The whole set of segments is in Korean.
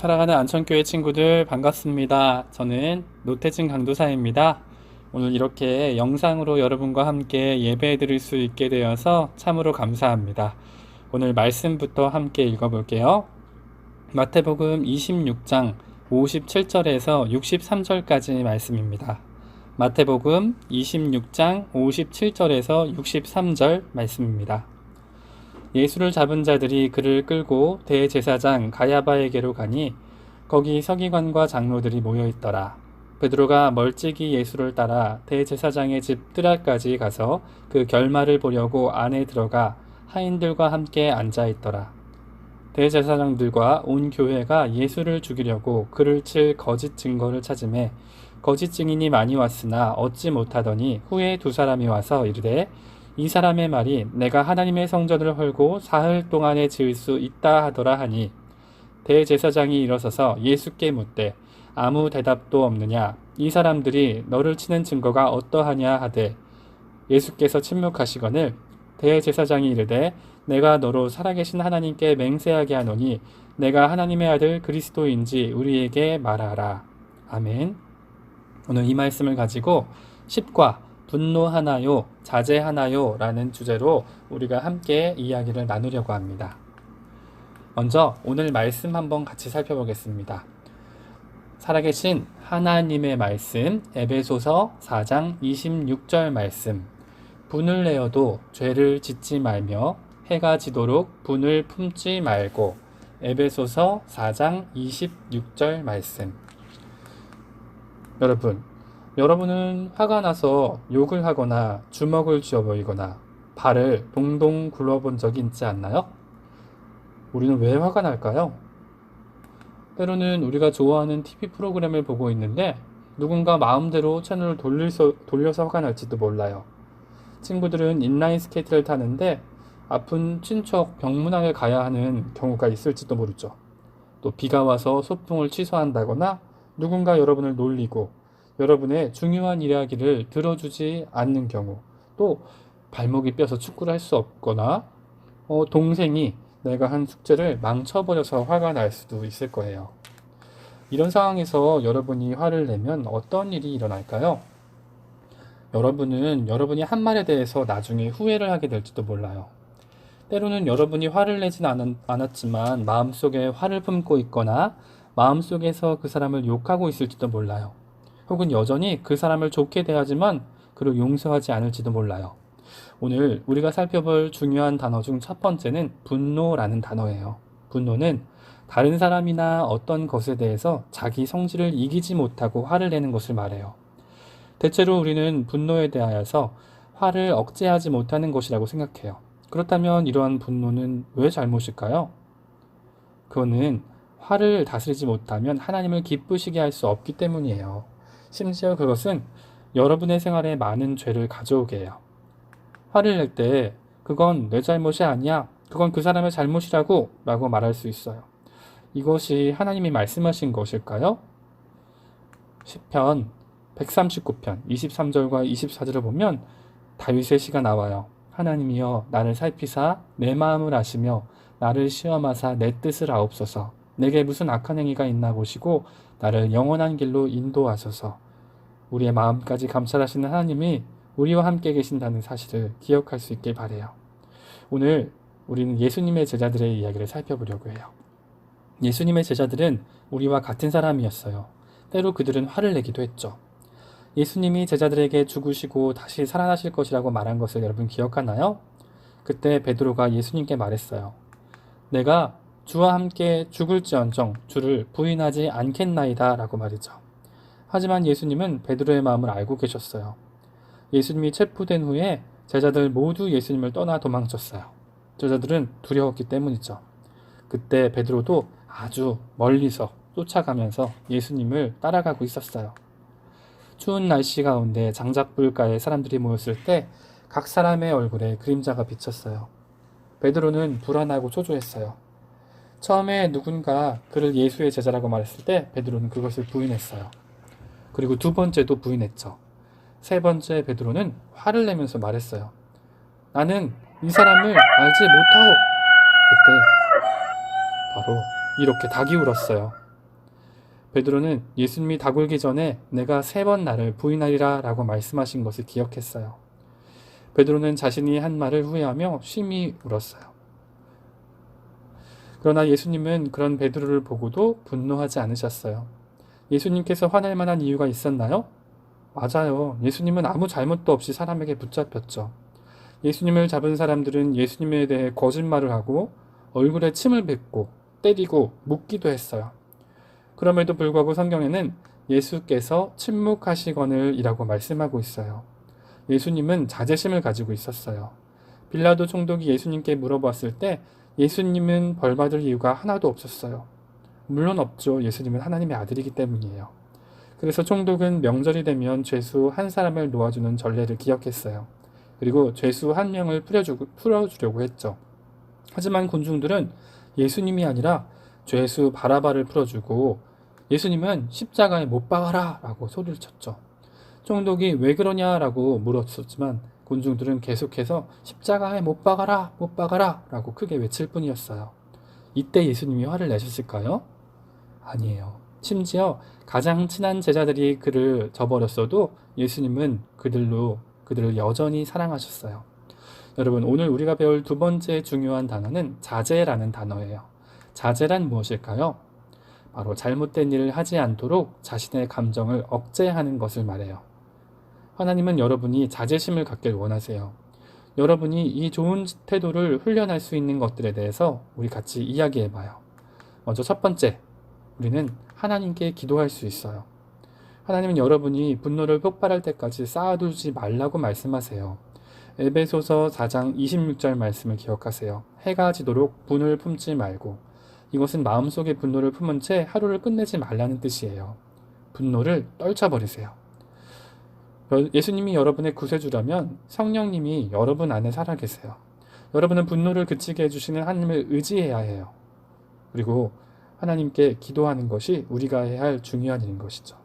사랑하는 안천교회 친구들 반갑습니다. 저는 노태진 강도사입니다. 오늘 이렇게 영상으로 여러분과 함께 예배 드릴 수 있게 되어서 참으로 감사합니다. 오늘 말씀부터 함께 읽어볼게요. 마태복음 26장 57절에서 63절까지 말씀입니다. 마태복음 26장 57절에서 63절 말씀입니다. 예수를 잡은 자들이 그를 끌고 대제사장 가야바에게로 가니 거기 서기관과 장로들이 모여 있더라. 베드로가 멀찍이 예수를 따라 대제사장의 집 뜰알까지 가서 그 결말을 보려고 안에 들어가 하인들과 함께 앉아 있더라. 대제사장들과 온 교회가 예수를 죽이려고 그를 칠 거짓 증거를 찾음에 거짓 증인이 많이 왔으나 얻지 못하더니 후에 두 사람이 와서 이르되 이 사람의 말이 내가 하나님의 성전을 헐고 사흘 동안에 지을 수 있다 하더라 하니 대제사장이 일어서서 예수께 묻되 아무 대답도 없느냐? 이 사람들이 너를 치는 증거가 어떠하냐 하되 예수께서 침묵하시거늘 대제사장이 이르되 내가 너로 살아계신 하나님께 맹세하게 하노니 내가 하나님의 아들 그리스도인지 우리에게 말하라. 아멘. 오늘 이 말씀을 가지고 10과 분노하나요, 자제하나요? 라는 주제로 우리가 함께 이야기를 나누려고 합니다. 먼저 오늘 말씀 한번 같이 살펴보겠습니다. 살아계신 하나님의 말씀, 에베소서 4장 26절 말씀. 분을 내어도 죄를 짓지 말며 해가 지도록 분을 품지 말고. 에베소서 4장 26절 말씀. 여러분, 여러분은 화가 나서 욕을 하거나 주먹을 쥐어버리거나 발을 동동 굴러본 적이 있지 않나요? 우리는 왜 화가 날까요? 때로는 우리가 좋아하는 TV 프로그램을 보고 있는데 누군가 마음대로 채널을 돌려서, 돌려서 화가 날지도 몰라요. 친구들은 인라인 스케이트를 타는데 아픈 친척 병문안을 가야 하는 경우가 있을지도 모르죠. 또 비가 와서 소풍을 취소한다거나 누군가 여러분을 놀리고 여러분의 중요한 이야기를 들어주지 않는 경우, 또 발목이 뼈서 축구를 할 수 없거나 어, 동생이 내가 한 숙제를 망쳐버려서 화가 날 수도 있을 거예요. 이런 상황에서 여러분이 화를 내면 어떤 일이 일어날까요? 여러분은 여러분이 한 말에 대해서 나중에 후회를 하게 될지도 몰라요. 때로는 여러분이 화를 내진 않, 않았지만 마음속에 화를 품고 있거나 마음속에서 그 사람을 욕하고 있을지도 몰라요. 혹은 여전히 그 사람을 좋게 대하지만 그를 용서하지 않을지도 몰라요. 오늘 우리가 살펴볼 중요한 단어 중 첫 번째는 분노라는 단어예요. 분노는 다른 사람이나 어떤 것에 대해서 자기 성질을 이기지 못하고 화를 내는 것을 말해요. 대체로 우리는 분노에 대하여서 화를 억제하지 못하는 것이라고 생각해요. 그렇다면 이러한 분노는 왜 잘못일까요? 그거는 화를 다스리지 못하면 하나님을 기쁘시게 할 수 없기 때문이에요. 심지어 그것은 여러분의 생활에 많은 죄를 가져오게 해요. 화를 낼 때 그건 내 잘못이 아니야. 그건 그 사람의 잘못이라고 라고 말할 수 있어요. 이것이 하나님이 말씀하신 것일까요? 10편 139편 23절과 24절을 보면 다윗의 시가 나와요. 하나님이여 나를 살피사 내 마음을 아시며 나를 시험하사 내 뜻을 아옵소서. 내게 무슨 악한 행위가 있나 보시고 나를 영원한 길로 인도하소서. 우리의 마음까지 감찰하시는 하나님이 우리와 함께 계신다는 사실을 기억할 수 있길 바래요. 오늘 우리는 예수님의 제자들의 이야기를 살펴보려고 해요. 예수님의 제자들은 우리와 같은 사람이었어요. 때로 그들은 화를 내기도 했죠. 예수님이 제자들에게 죽으시고 다시 살아나실 것이라고 말한 것을 여러분 기억하나요? 그때 베드로가 예수님께 말했어요. 내가 주와 함께 죽을지언정 주를 부인하지 않겠나이다 라고 말이죠. 하지만 예수님은 베드로의 마음을 알고 계셨어요. 예수님이 체포된 후에 제자들 모두 예수님을 떠나 도망쳤어요. 제자들은 두려웠기 때문이죠. 그때 베드로도 아주 멀리서 쫓아가면서 예수님을 따라가고 있었어요. 추운 날씨 가운데 장작불가에 사람들이 모였을 때 각 사람의 얼굴에 그림자가 비쳤어요. 베드로는 불안하고 초조했어요. 처음에 누군가 그를 예수의 제자라고 말했을 때 베드로는 그것을 부인했어요. 그리고 두 번째도 부인했죠. 세 번째 베드로는 화를 내면서 말했어요. 나는 이 사람을 알지 못하오. 그때 바로 이렇게 닭이 울었어요. 베드로는 예수님이 다굴기 전에 내가 세 번 나를 부인하리라 라고 말씀하신 것을 기억했어요. 베드로는 자신이 한 말을 후회하며 심히 울었어요. 그러나 예수님은 그런 베드로를 보고도 분노하지 않으셨어요. 예수님께서 화낼 만한 이유가 있었나요? 맞아요. 예수님은 아무 잘못도 없이 사람에게 붙잡혔죠. 예수님을 잡은 사람들은 예수님에 대해 거짓말을 하고 얼굴에 침을 뱉고 때리고 묻기도 했어요. 그럼에도 불구하고 성경에는 예수께서 침묵하시거늘 이라고 말씀하고 있어요. 예수님은 자제심을 가지고 있었어요. 빌라도 총독이 예수님께 물어봤을 때 예수님은 벌받을 이유가 하나도 없었어요. 물론 없죠. 예수님은 하나님의 아들이기 때문이에요. 그래서 총독은 명절이 되면 죄수 한 사람을 놓아주는 전례를 기억했어요. 그리고 죄수 한 명을 풀어주고, 풀어주려고 했죠. 하지만 군중들은 예수님이 아니라 죄수 바라바를 풀어주고 예수님은 십자가에 못 박아라 라고 소리를 쳤죠. 총독이 왜 그러냐라고 물었었지만 군중들은 계속해서 십자가에 못 박아라 못 박아라 라고 크게 외칠 뿐이었어요. 이때 예수님이 화를 내셨을까요? 아니에요. 심지어 가장 친한 제자들이 그를 저버렸어도 예수님은 그들로 그들을 여전히 사랑하셨어요. 여러분 오늘 우리가 배울 두 번째 중요한 단어는 자제라는 단어예요. 자제란 무엇일까요? 바로 잘못된 일을 하지 않도록 자신의 감정을 억제하는 것을 말해요. 하나님은 여러분이 자제심을 갖길 원하세요. 여러분이 이 좋은 태도를 훈련할 수 있는 것들에 대해서 우리 같이 이야기해 봐요. 먼저 첫 번째, 우리는 하나님께 기도할 수 있어요. 하나님은 여러분이 분노를 폭발할 때까지 쌓아두지 말라고 말씀하세요. 에베소서 4장 26절 말씀을 기억하세요. 해가 지도록 분을 품지 말고 이것은 마음속에 분노를 품은 채 하루를 끝내지 말라는 뜻이에요. 분노를 떨쳐버리세요. 예수님이 여러분의 구세주라면 성령님이 여러분 안에 살아 계세요. 여러분은 분노를 그치게 해주시는 하나님을 의지해야 해요. 그리고 하나님께 기도하는 것이 우리가 해야 할 중요한 일인 것이죠.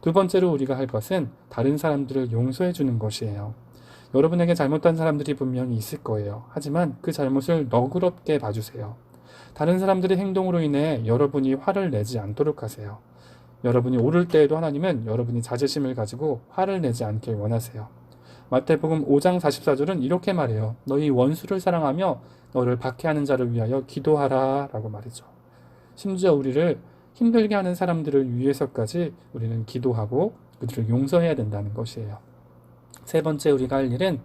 두 번째로 우리가 할 것은 다른 사람들을 용서해 주는 것이에요. 여러분에게 잘못한 사람들이 분명히 있을 거예요. 하지만 그 잘못을 너그럽게 봐주세요. 다른 사람들의 행동으로 인해 여러분이 화를 내지 않도록 하세요. 여러분이 오를 때에도 하나님은 여러분이 자제심을 가지고 화를 내지 않길 원하세요. 마태복음 5장 44절은 이렇게 말해요. 너희 원수를 사랑하며 너를 박해하는 자를 위하여 기도하라 라고 말이죠. 심지어 우리를 힘들게 하는 사람들을 위해서까지 우리는 기도하고 그들을 용서해야 된다는 것이에요. 세 번째 우리가 할 일은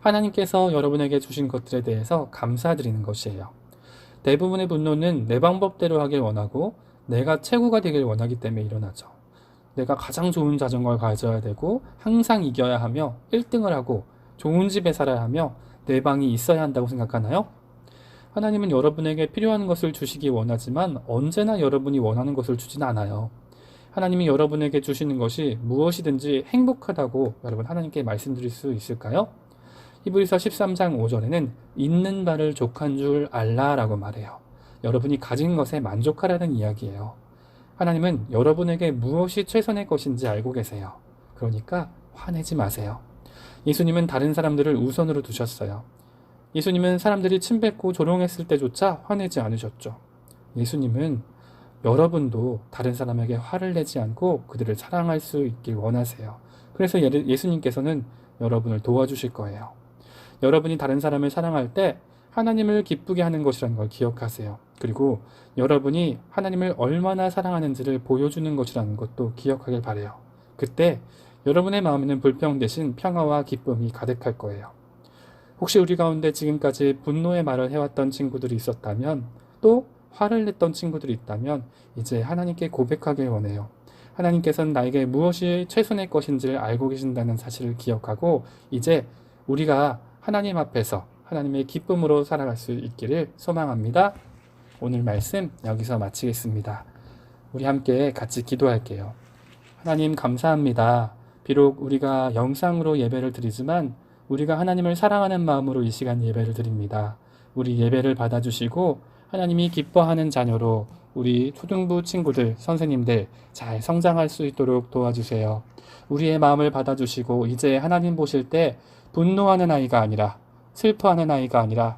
하나님께서 여러분에게 주신 것들에 대해서 감사드리는 것이에요. 대부분의 분노는 내 방법대로 하길 원하고 내가 최고가 되길 원하기 때문에 일어나죠. 내가 가장 좋은 자전거를 가져야 되고 항상 이겨야 하며 1등을 하고 좋은 집에 살아야 하며 내 방이 있어야 한다고 생각하나요? 하나님은 여러분에게 필요한 것을 주시기 원하지만 언제나 여러분이 원하는 것을 주진 않아요. 하나님이 여러분에게 주시는 것이 무엇이든지 행복하다고 여러분 하나님께 말씀드릴 수 있을까요? 히브리서 13장 5절에는 있는 바를 족한 줄 알라라고 말해요. 여러분이 가진 것에 만족하라는 이야기예요. 하나님은 여러분에게 무엇이 최선의 것인지 알고 계세요. 그러니까 화내지 마세요. 예수님은 다른 사람들을 우선으로 두셨어요. 예수님은 사람들이 침뱉고 조롱했을 때조차 화내지 않으셨죠. 예수님은 여러분도 다른 사람에게 화를 내지 않고 그들을 사랑할 수 있길 원하세요. 그래서 예수님께서는 여러분을 도와주실 거예요. 여러분이 다른 사람을 사랑할 때 하나님을 기쁘게 하는 것이라는 걸 기억하세요. 그리고 여러분이 하나님을 얼마나 사랑하는지를 보여주는 것이라는 것도 기억하길 바래요. 그때 여러분의 마음에는 불평 대신 평화와 기쁨이 가득할 거예요. 혹시 우리 가운데 지금까지 분노의 말을 해왔던 친구들이 있었다면 또 화를 냈던 친구들이 있다면 이제 하나님께 고백하길 원해요. 하나님께서는 나에게 무엇이 최선의 것인지를 알고 계신다는 사실을 기억하고 이제 우리가 하나님 앞에서 하나님의 기쁨으로 살아갈 수 있기를 소망합니다. 오늘 말씀 여기서 마치겠습니다. 우리 함께 같이 기도할게요. 하나님 감사합니다. 비록 우리가 영상으로 예배를 드리지만 우리가 하나님을 사랑하는 마음으로 이 시간 예배를 드립니다. 우리 예배를 받아주시고 하나님이 기뻐하는 자녀로 우리 초등부 친구들, 선생님들 잘 성장할 수 있도록 도와주세요. 우리의 마음을 받아주시고 이제 하나님 보실 때 분노하는 아이가 아니라 슬퍼하는 아이가 아니라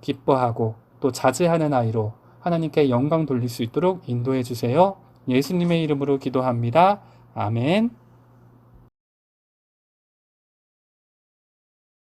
기뻐하고 또 자제하는 아이로 하나님께 영광 돌릴 수 있도록 인도해 주세요. 예수님의 이름으로 기도합니다. 아멘.